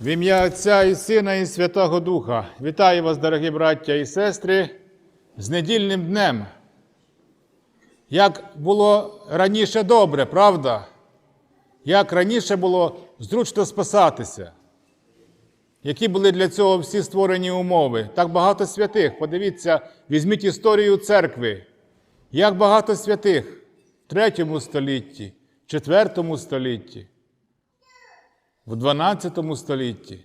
В ім'я Отця і Сина, і Святого Духа. Вітаю вас, дорогі браття і сестри, з недільним днем. Як було раніше добре, правда? Як раніше було зручно спасатися? Які були для цього всі створені умови? Так багато святих. Подивіться, візьміть історію церкви. Як багато святих в третьому столітті, в четвертому столітті в 12 столітті.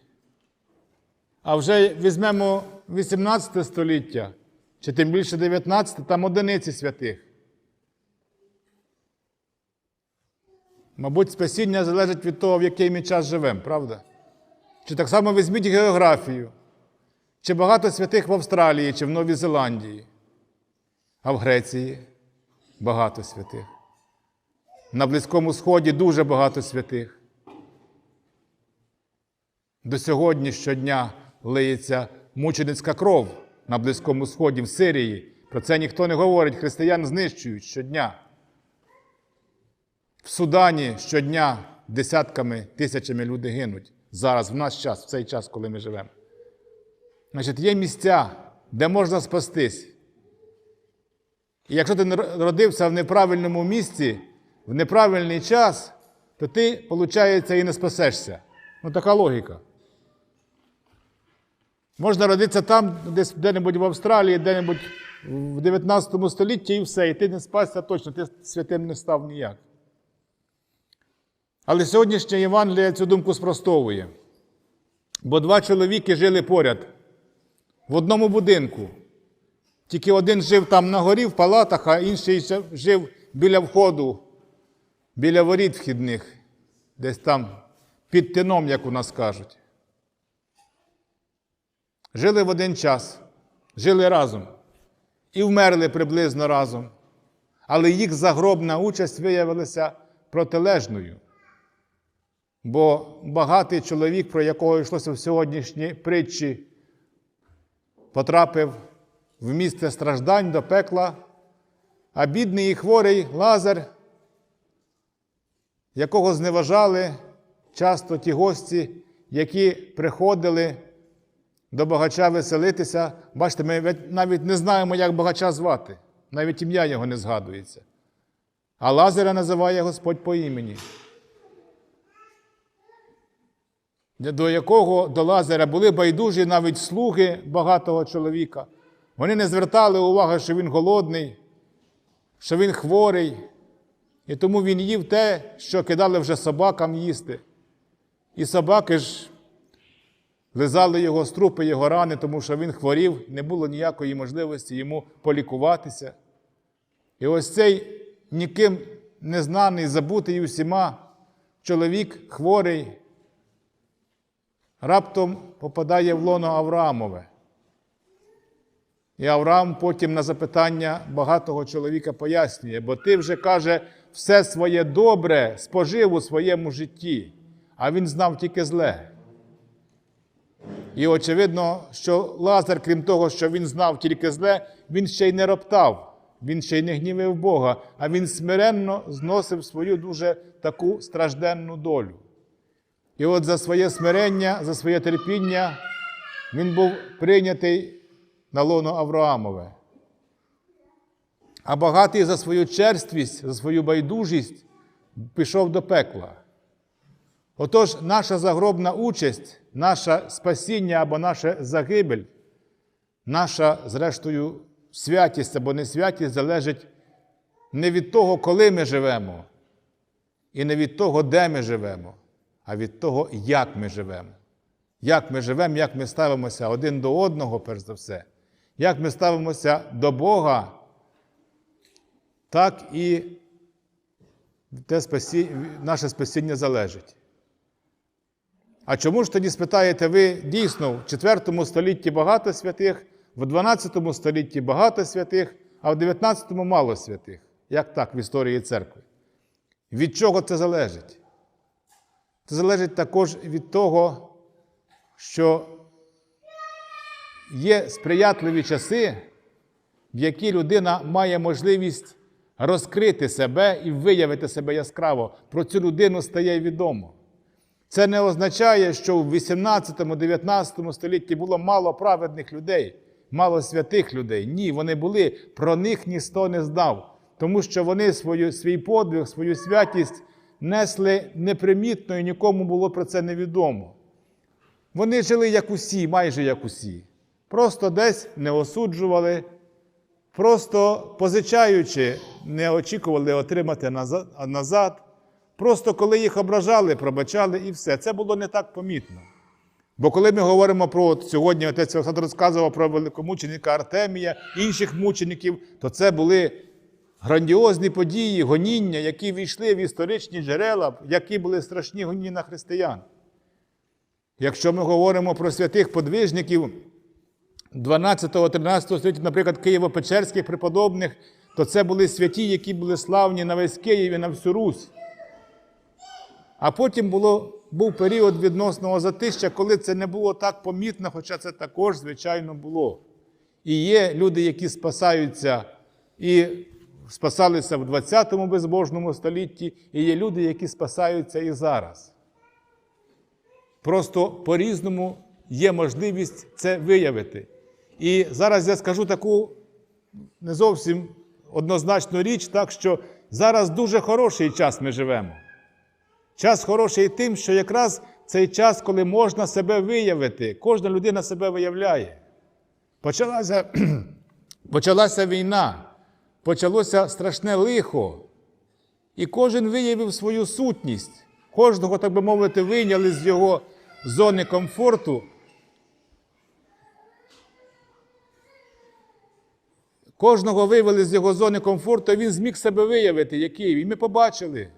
А вже візьмемо 18 століття, чи тим більше 19, там одиниці святих. Мабуть, спасіння залежить від того, в який ми час живемо, правда? Чи так само візьміть географію, чи багато святих в Австралії, чи в Новій Зеландії, а в Греції багато святих. На Близькому Сході дуже багато святих. До сьогодні щодня лиється мученицька кров на Близькому Сході в Сирії. Про це ніхто не говорить. Християн знищують щодня. В Судані щодня десятками, тисячами люди гинуть. Зараз, в наш час, в цей час, коли ми живемо. Значить, є місця, де можна спастись. І якщо ти родився в неправильному місці, в неправильний час, то ти, виходить, і не спасешся. Ну, така логіка. Можна родитися там, десь де-небудь в Австралії, де-небудь в 19 столітті і все, і ти не спасся точно, ти святим не став ніяк. Але сьогоднішня Євангелія цю думку спростовує. Бо два чоловіки жили поряд в одному будинку. Тільки один жив там на горі в палатах, а інший жив біля входу, біля воріт вхідних, десь там під тином, як у нас кажуть. Жили в один час, жили разом і вмерли приблизно разом. Але їх загробна участь виявилася протилежною. Бо багатий чоловік, про якого йшлося в сьогоднішній притчі, потрапив в місце страждань до пекла, а бідний і хворий Лазар, якого зневажали часто ті гості, які приходили до багача веселитися. Бачите, ми навіть не знаємо, як багача звати, навіть ім'я його не згадується. А Лазаря називає Господь по імені. До якого до Лазаря були байдужі навіть слуги багатого чоловіка. Вони не звертали уваги, що він голодний, що він хворий, і тому він їв те, що кидали вже собакам їсти. І собаки ж лизали його струпи, його рани, тому що він хворів, не було ніякої можливості йому полікуватися. І ось цей ніким не знаний, забутий усіма чоловік хворий, раптом попадає в лоно Авраамове. І Авраам потім на запитання багатого чоловіка пояснює, бо ти вже каже, все своє добре спожив у своєму житті, а він знав тільки зле. І очевидно, що Лазар, крім того, що він знав тільки зле, він ще й не роптав, він ще й не гнівив Бога, а він смиренно зносив свою дуже таку стражденну долю. І от за своє смирення, за своє терпіння він був прийнятий на лоно Авраамове. А багатий за свою черствість, за свою байдужість пішов до пекла. Отож, наша загробна участь, наше спасіння або наша загибель, наша, зрештою, святість або не святість залежить не від того, коли ми живемо, і не від того, де ми живемо, а від того, як ми живемо. Як ми живемо, як ми ставимося один до одного, перш за все, як ми ставимося до Бога, так і те спасіння, наше спасіння залежить. А чому ж тоді спитаєте ви дійсно в 4 столітті багато святих, в 12 столітті багато святих, а в 19 мало святих? Як так в історії церкви? Від чого це залежить? Це залежить також від того, що є сприятливі часи, в які людина має можливість розкрити себе і виявити себе яскраво. Про цю людину стає відомо. Це не означає, що в 18-19 столітті було мало праведних людей, мало святих людей. Ні, вони були, про них ніхто не знав, тому що вони свою, свій подвиг, свою святість несли непримітно і нікому було про це невідомо. Вони жили як усі, майже як усі. Просто десь не осуджували, просто позичаючи, не очікували отримати назад. Просто коли їх ображали, пробачали і все. Це було не так помітно. Бо коли ми говоримо про от сьогодні, отець Олександр розказував про великомученика Артемія, інших мучеників, то це були грандіозні події, гоніння, які війшли в історичні джерела, які були страшні гоніння на християн. Якщо ми говоримо про святих подвижників 12-13 століття, наприклад, Києво-Печерських преподобних, то це були святі, які були славні на весь Київ і на всю Русь. А потім було, був період відносного затища, коли це не було так помітно, хоча це також, звичайно, було. І є люди, які спасаються і спасалися в 20-му безбожному столітті, і є люди, які спасаються і зараз. Просто по-різному є можливість це виявити. І зараз я скажу таку не зовсім однозначну річ, так що зараз дуже хороший час ми живемо. Час хороший тим, що якраз цей час, коли можна себе виявити, кожна людина себе виявляє. Почалася, почалася війна, почалося страшне лихо, і кожен виявив свою сутність. Кожного, так би мовити, вийняли з його зони комфорту. Кожного вивели з його зони комфорту, і він зміг себе виявити, який. І ми побачили.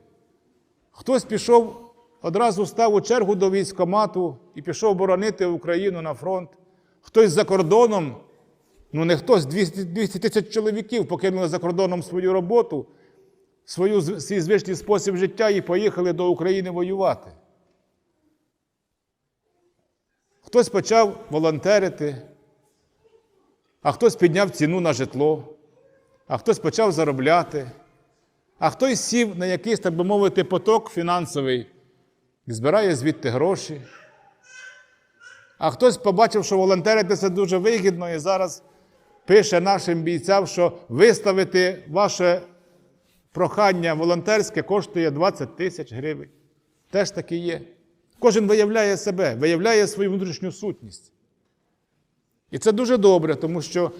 Хтось пішов, одразу став у чергу до військомату і пішов боронити Україну на фронт. Хтось за кордоном, ну не хтось, 200 200 тисяч чоловіків покинули за кордоном свою роботу, свою, свій звичний спосіб життя і поїхали до України воювати. Хтось почав волонтерити, а хтось підняв ціну на житло, а хтось почав заробляти. А хтось сів на якийсь, так би мовити, поток фінансовий збирає звідти гроші. А хтось побачив, що волонтерити це дуже вигідно, і зараз пише нашим бійцям, що виставити ваше прохання волонтерське коштує 20 тисяч гривень. Теж таки є. Кожен виявляє себе, виявляє свою внутрішню сутність. І це дуже добре, тому що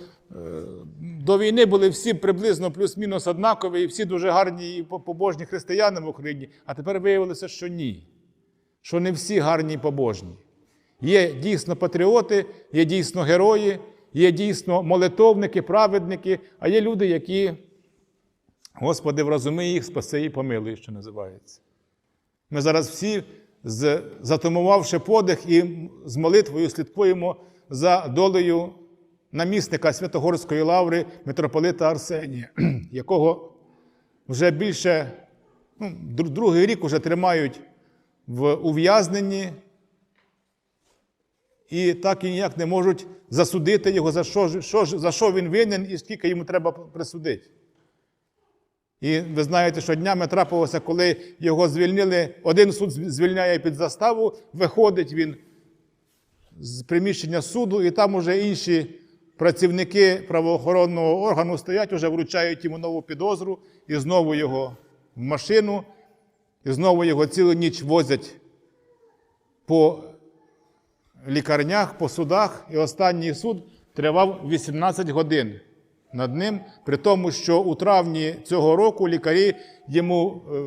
до війни були всі приблизно плюс-мінус однакові, і всі дуже гарні і побожні християни в Україні, а тепер виявилося, що ні. Що не всі гарні і побожні. Є дійсно патріоти, є дійсно герої, є дійсно молитовники, праведники, а є люди, які, Господи, врозуми їх, спаси і помилуй, що називається. Ми зараз всі, з- затамувавши подих і з молитвою слідкуємо за долею намісника Святогорської лаври митрополита Арсенія, якого вже більше ну, другий рік уже тримають в ув'язненні, і так і ніяк не можуть засудити його, за що, що, за що він винен і скільки йому треба присудити. І ви знаєте, що днями трапилося, коли його звільнили, один суд звільняє під заставу, виходить він з приміщення суду, і там уже інші працівники правоохоронного органу стоять, уже вручають йому нову підозру, і знову його в машину, і знову його цілу ніч возять по лікарнях, по судах. І останній суд тривав 18 годин над ним, при тому, що у травні цього року лікарі йому е,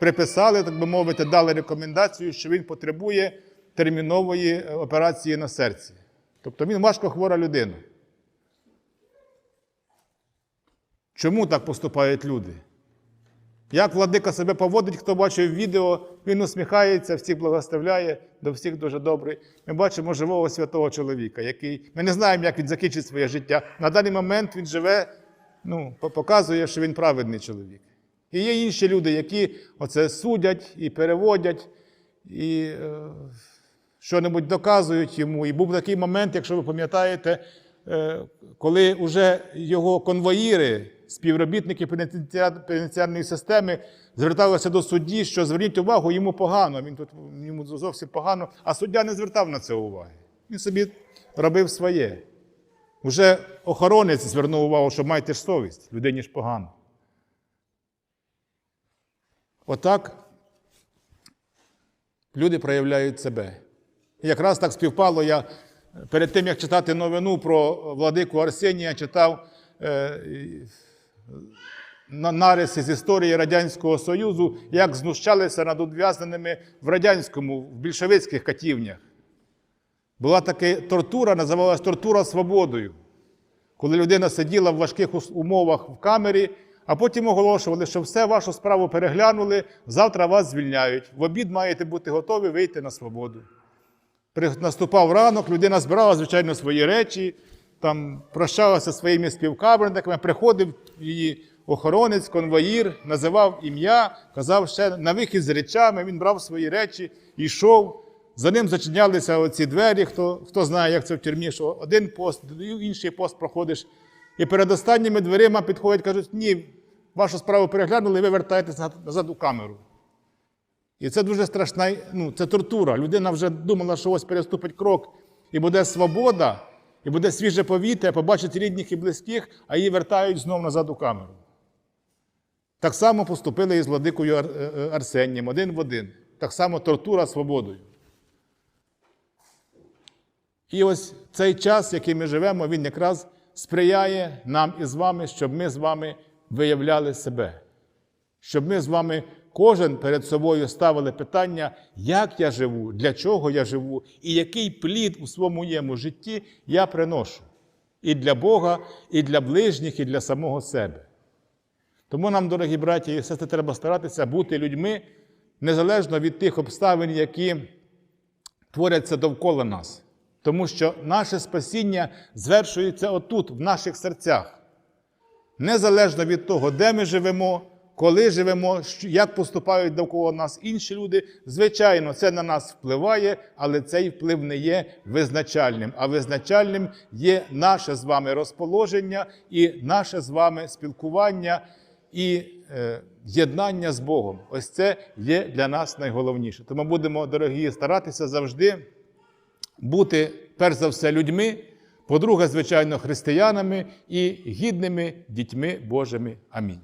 приписали, так би мовити, дали рекомендацію, що він потребує термінової е, операції на серці. Тобто він важко хвора людина. Чому так поступають люди? Як владика себе поводить, хто бачив відео, він усміхається, всіх благословляє, до всіх дуже добрий. Ми бачимо живого святого чоловіка, який ми не знаємо, як він закінчить своє життя. На даний момент він живе, ну, показує, що він праведний чоловік. І є інші люди, які оце судять і переводять, і е, що-небудь доказують йому. І був такий момент, якщо ви пам'ятаєте, е, коли вже його конвоїри співробітники пенітенціар- пенітенціарної системи зверталися до судді, що зверніть увагу, йому погано. Він тут йому зовсім погано, а суддя не звертав на це уваги. Він собі робив своє. Уже охоронець звернув увагу, що майте ж совість, людині ж погано. Отак люди проявляють себе. І якраз так співпало. Я перед тим, як читати новину про владику Арсенія, читав е, нариси з історії Радянського Союзу, як знущалися над ув'язненими в радянському, в більшовицьких катівнях. Була така тортура, називалась тортура свободою, коли людина сиділа в важких умовах в камері, а потім оголошували, що все, вашу справу переглянули, завтра вас звільняють. В обід маєте бути готові вийти на свободу. Наступав ранок, людина збирала, звичайно, свої речі, там прощалася своїми співкаберниками, приходив її охоронець, конвоїр, називав ім'я, казав ще на вихід з речами, він брав свої речі, йшов. За ним зачинялися оці двері, хто, хто знає, як це в тюрмі, що один пост, інший пост проходиш. І перед останніми дверима підходять, кажуть, ні, вашу справу переглянули, ви вертаєтесь назад у камеру. І це дуже страшна, ну, це тортура. Людина вже думала, що ось переступить крок, і буде свобода, і буде свіже повітря, побачить рідних і близьких, а її вертають знову назад у камеру. Так само поступили і з владикою е, е, Арсенієм, один в один. Так само тортура свободою. І ось цей час, який ми живемо, він якраз сприяє нам і з вами, щоб ми з вами виявляли себе. Щоб ми з вами кожен перед собою ставили питання, як я живу, для чого я живу, і який плід у своєму житті я приношу. І для Бога, і для ближніх, і для самого себе. Тому нам, дорогі браті і сестри, треба старатися бути людьми незалежно від тих обставин, які творяться довкола нас. Тому що наше спасіння звершується отут, в наших серцях. Незалежно від того, де ми живемо, коли живемо, як поступають довкола нас інші люди, звичайно, це на нас впливає, але цей вплив не є визначальним. А визначальним є наше з вами розположення і наше з вами спілкування і е, єднання з Богом. Ось це є для нас найголовніше. Тому будемо, дорогі, старатися завжди бути, перш за все, людьми, по-друге, звичайно, християнами і гідними дітьми Божими. Амінь.